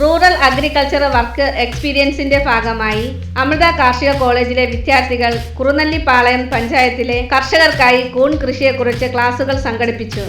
Rural agriculture work എക്സ്പീരിയൻസിന്റെ ഭാഗമായി അമൃത കാർഷിക കോളേജിലെ വിദ്യാർത്ഥികൾ കുറുനല്ലിപ്പാളയം പഞ്ചായത്തിലെ കർഷകർക്കായി കൂൺ കൃഷിയെക്കുറിച്ച് ക്ലാസുകൾ സംഘടിപ്പിച്ചു.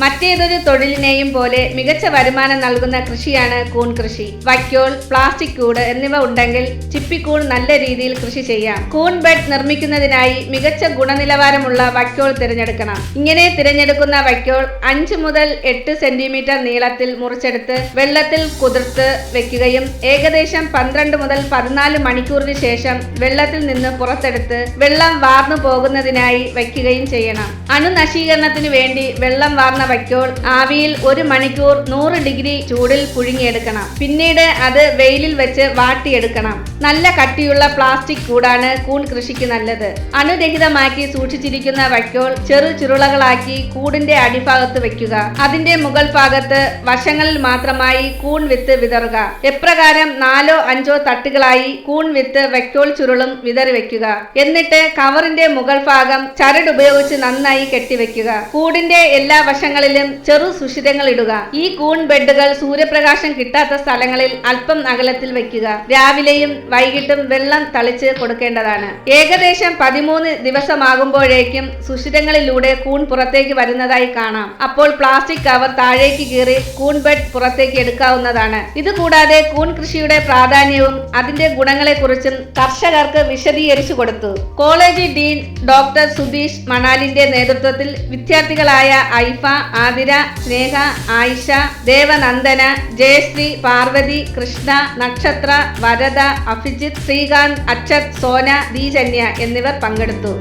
മറ്റേതൊരു തൊഴിലിനെയും പോലെ മികച്ച വരുമാനം നൽകുന്ന കൃഷിയാണ് കൂൺ കൃഷി. വൈക്കോൾ പ്ലാസ്റ്റിക് കൂട് എന്നിവ ഉണ്ടെങ്കിൽ ചിപ്പിക്കൂൺ നല്ല രീതിയിൽ കൃഷി ചെയ്യാം. കൂൺ ബെഡ് നിർമ്മിക്കുന്നതിനായി മികച്ച ഗുണനിലവാരമുള്ള വൈക്കോൾ തിരഞ്ഞെടുക്കണം. ഇങ്ങനെ തിരഞ്ഞെടുക്കുന്ന വൈക്കോൾ അഞ്ച് മുതൽ എട്ട് സെന്റിമീറ്റർ നീളത്തിൽ മുറിച്ചെടുത്ത് വെള്ളത്തിൽ കുതിർത്ത് വെക്കുകയും ഏകദേശം പന്ത്രണ്ട് മുതൽ പതിനാല് മണിക്കൂറിന് ശേഷം വെള്ളത്തിൽ നിന്ന് പുറത്തെടുത്ത് വെള്ളം വാർന്നു പോകുന്നതിനായി വയ്ക്കുകയും ചെയ്യണം. അണുനശീകരണത്തിന് വേണ്ടി വെള്ളം വാർന്ന വയ്ക്കോൾ ആവിയിൽ ഒരു മണിക്കൂർ നൂറ് ഡിഗ്രി ചൂടിൽ പുഴുങ്ങിയെടുക്കണം. പിന്നീട് അത് വെയിലിൽ വെച്ച് വാട്ടിയെടുക്കണം. നല്ല കട്ടിയുള്ള പ്ലാസ്റ്റിക് കൂടാണ് കൂൺ കൃഷിക്ക് നല്ലത്. അണുരഹിതമാക്കി സൂക്ഷിച്ചിരിക്കുന്ന വയ്ക്കോൾ ചെറു ചുരുളകളാക്കി കൂടിന്റെ അടിഭാഗത്ത് വെക്കുക. അതിന്റെ മുകൾ ഭാഗത്ത് വശങ്ങളിൽ മാത്രമായി കൂൺ വിത്ത് വിതറുക. എപ്രകാരം നാലോ അഞ്ചോ തട്ടുകളായി കൂൺ വിത്ത് വയ്ക്കോൾ ചുരുളും വിതറി വെക്കുക. എന്നിട്ട് കവറിന്റെ മുകൾ ഭാഗം ചരട് ഉപയോഗിച്ച് നന്നായി കെട്ടിവെക്കുക. കൂടിന്റെ എല്ലാ വശങ്ങളിലും ചെറു സുഷിരങ്ങൾ ഇടുക. ഈ കൂൺ ബെഡുകൾ സൂര്യപ്രകാശം കിട്ടാത്ത സ്ഥലങ്ങളിൽ അല്പം അകലത്തിൽ വയ്ക്കുക. രാവിലെയും വൈകിട്ടും വെള്ളം തളിച്ച് കൊടുക്കേണ്ടതാണ്. ഏകദേശം പതിമൂന്ന് ദിവസമാകുമ്പോഴേക്കും സുഷിരങ്ങളിലൂടെ കൂൺ പുറത്തേക്ക് വരുന്നതായി കാണാം. അപ്പോൾ പ്ലാസ്റ്റിക് കവർ താഴേക്ക് കീറി കൂൺ ബെഡ് പുറത്തേക്ക് എടുക്കാവുന്നതാണ്. ഇതുകൂടാതെ കൂൺ കൃഷിയുടെ പ്രാധാന്യവും അതിന്റെ ഗുണങ്ങളെക്കുറിച്ചും കർഷകർക്ക് വിശദീകരിച്ചു കൊടുത്തു. കോളേജ് ഡീൻ ഡോക്ടർ സുധീഷ് മണാലിന്റെ നേതൃത്വത്തിൽ വിദ്യാർത്ഥികളായ ഐഫ ആതിര സ്നേഹ ആയിഷ ദേവനന്ദന ജയശ്രീ പാർവതി കൃഷ്ണ നക്ഷത്ര വരദ അഭിജിത്ത് ശ്രീകാന്ത് അക്ഷത് സോന ദീജന്യ എന്നിവർ പങ്കെടുത്തു.